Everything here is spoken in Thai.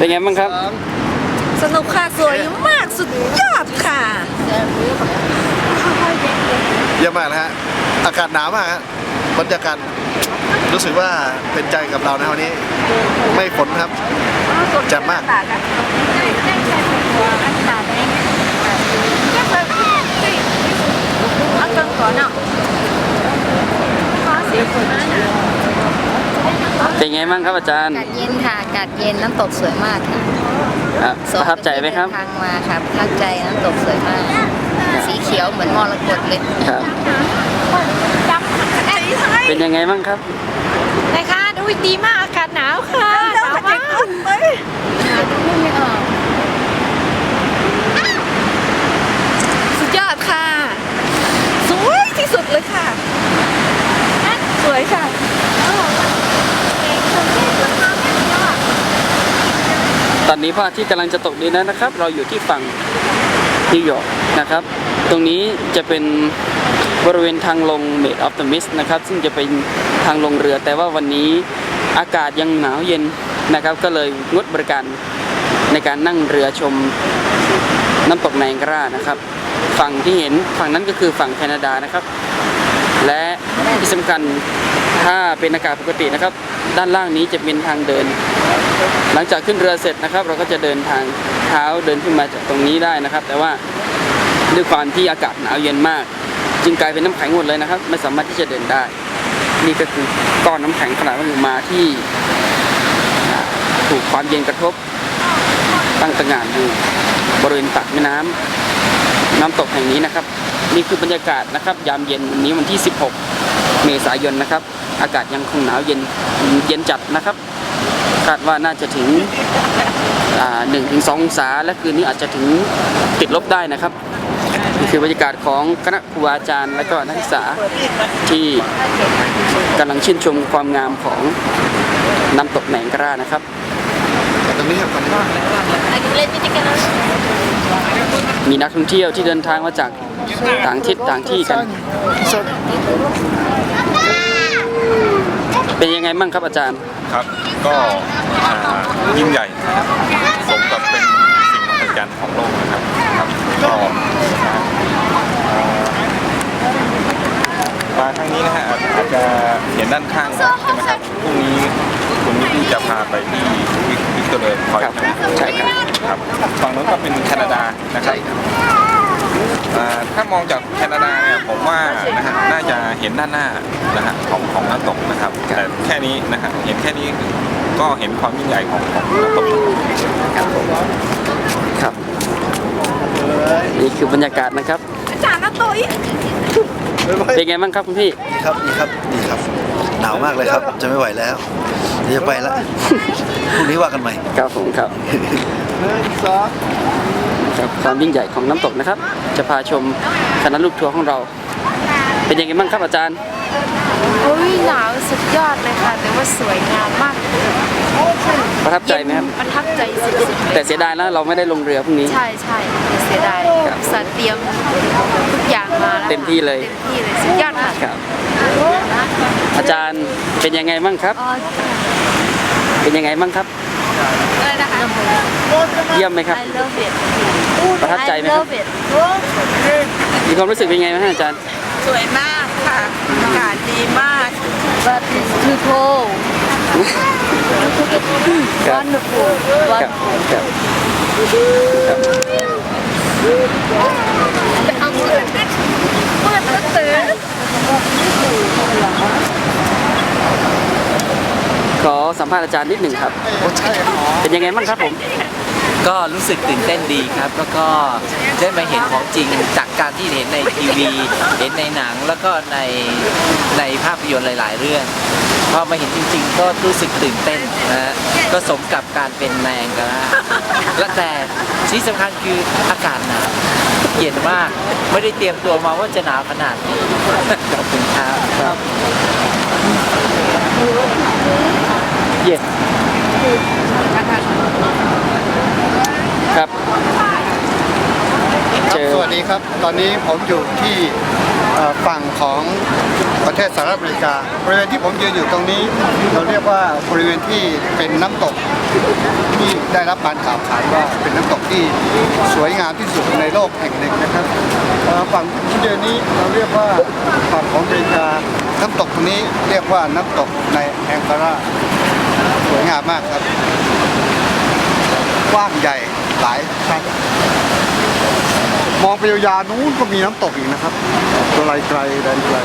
เป็นไงบ้างครับ สนุกค่ะสวยมากสุดยอดค่ะ เยี่ยมมากนะฮะ อากาศหนาวมากฮะบรรยากาศรู้สึกว่าเป็นใจกับเรานะวันนี้ ไม่ฝนครับแจ่มมาก เป็น ไงบ้างครับอาจารย์ อากาศเย็นค่ะอากาศเย็นน้ำตกสวยมากค่ะอะประทับใจไหมครับทางมาครับประทับใจน้ำตกสวยมาก สีเขียวเหมือนมรกตเลยครับ เป็นยังไงบ้างครับ นะคะดูดีมากอากาศหนาวค่ะหนาวมากสุดยอดค่ะ สวยที่สุดเลยค่ะ สวยค่ะ ตอนนี้พระอาทิตย์กำลังจะตกดินแล้วนะครับ เราอยู่ที่ฝั่งนิวยอร์กนะครับ ตรงนี้จะเป็นบริเวณทางลง Made of the Mist นะครับ ซึ่งจะเป็นทางลงเรือ แต่ว่าวันนี้อากาศยังหนาวเย็นนะครับ ก็เลยงดบริการในการนั่งเรือชมน้ำตกไนแองการานะครับ ฝั่งที่เห็นฝั่งนั้นก็คือฝั่งแคนาดานะครับ และที่สำคัญถ้าเป็นอากาศปกตินะครับ ด้านล่างนี้จะเป็นทางเดิน หลังจากขึ้นเรือเสร็จนะครับ เราก็จะเดินทางเท้าเดินขึ้นมาจากตรงนี้ได้นะครับ แต่ว่าด้วยความที่อากาศหนาวเย็นมาก จึงกลายเป็นน้ำแข็งหมดเลยนะครับ ไม่สามารถที่จะเดินได้ นี่ก็คือก้อนน้ำแข็งขนาดมหึมาที่ถูกความเย็นกระทบตั้งตระหง่านอยู่บริเวณตักแม่น้ำน้ำตกแห่งนี้นะครับ นี่คือบรรยากาศนะครับ ยามเย็นวันนี้วันที่ 16 เมษายนนะครับ อากาศยังคงหนาวเย็นเย็นจัดนะครับ คาดว่าน่าจะถึงหนึ่งถึงสององศา และคืนนี้อาจจะถึงติดลบได้นะครับนี่คือบรรยากาศของคณะครูอาจารย์และก็นักศึกษาที่กำลังชื่นชมความงามของน้ำตกแหนงกระรานะครับตรงนี้ครับมีนักท่องเที่ยวที่เดินทางมาจากต่างทิศต่างที่กัน งไงบ้างครับอาจารย์ครับก็อ่ายิ่งใหญ่นะครับสมกับเป็นสิ่งมหัศจรรย์ของโลกนะครับครับก็มาครั้งนี้นะฮะอาจอาจจะเห็นด้านข้างใช่ไหมครับพรุ่งนี้คุณนิตี้จะพาไปที่วิกตอเรียพอยต์ครับนะใช่ครับครับฝั่งนู้นก็เป็นแคนาดานะครับอ่า ถ้ามองจากแคนาดาเนี่ยผมว่านะฮะน่าจะเห็นด้านหน้านะฮะของของน้ำตกนะครับแต่แค่นี้นะฮะเห็นแค่นี้ก็เห็นความยิ่งใหญ่ของของน้ำตกครับนี่คือบรรยากาศนะครับอาจารย์นะตัวอีกเป็นไงบ้างครับคุณพี่ดีครับดีครับดีครับหนาวมากเลยครับ จะไม่ไหวแล้วเดี๋ยวจะไปละพรุ่งนี้ว่ากันใหม่ครับผมครับ ครับความยิ่งใหญ่ของน้ำตกนะครับ จะพาชมคณะลูกทัวร์ของเรา เป็นยังไงบ้างครับอาจารย์โอ้ยหนาวสุดยอดเลยค่ะแต่ว่าสวยงามมากประทับใจไหมครับประทับใจสุดๆแต่เสียดายนะเราไม่ได้ลงเรือพรุ่งนี้ ใช่ใช่เสียดายครับสัตว์เตรียมทุกอย่างมาแล้วเต็มที่เลยเต็มที่เลยสุดยอดค่ะครับ อาจารย์เป็นยังไงบ้างครับอ๋อเป็นยังไงบ้างครับ อะไรนะคะ เยี่ยมไหมครับ I love it ประทับใจไหม I ครับ love it มีความรู้สึกเป็นยังไงบ้างอาจารย์ สวยมากค่ะอากาศดีมาก but it's too cold ครับ wonderful ครับครับครับ เอามือมือตื่น ขอสัมภาษณ์อาจารย์นิดหนึ่งครับ เป็นยังไงบ้างครับผม ก็รู้สึกตื่นเต้นดีครับ แล้วก็ได้มาเห็นของจริงจากการที่เห็นในทีวี เห็นในหนังแล้วก็ในในภาพยนตร์หลาย ๆ เรื่องพอมาเห็นจริง ๆ ก็รู้สึกตื่นเต้นนะฮะก็สมกับการเป็นแมงกันแล้วและแต่ที่สำคัญคืออากาศหนาวเย็นมากไม่ได้เตรียมตัวมาว่าจะหนาวขนาดนี้ขอบคุณครับเย็นครับเจอสวัสดีครับ ตอนนี้ผมอยู่ที่เอ่อฝั่งของประเทศสหรัฐอเมริกา บริเวณที่ผมยืนอยู่ตรงนี้ เราเรียกว่าบริเวณที่เป็นน้ำตกที่ได้รับการกล่าวขานว่าเป็นน้ำตกที่สวยงามที่สุดในโลกแห่งหนึ่งนะครับเอ่อฝั่งอินเดียนี้เราเรียกว่าฝั่งของอเมริกา น้ำตกตรงนี้เรียกว่าน้ำตกในแองการา สวยงามมากครับ กว้างใหญ่หลายครับมองไปยาวๆนู้นก็มีน้ำตกอีกนะครับไกลไกลแดนไกล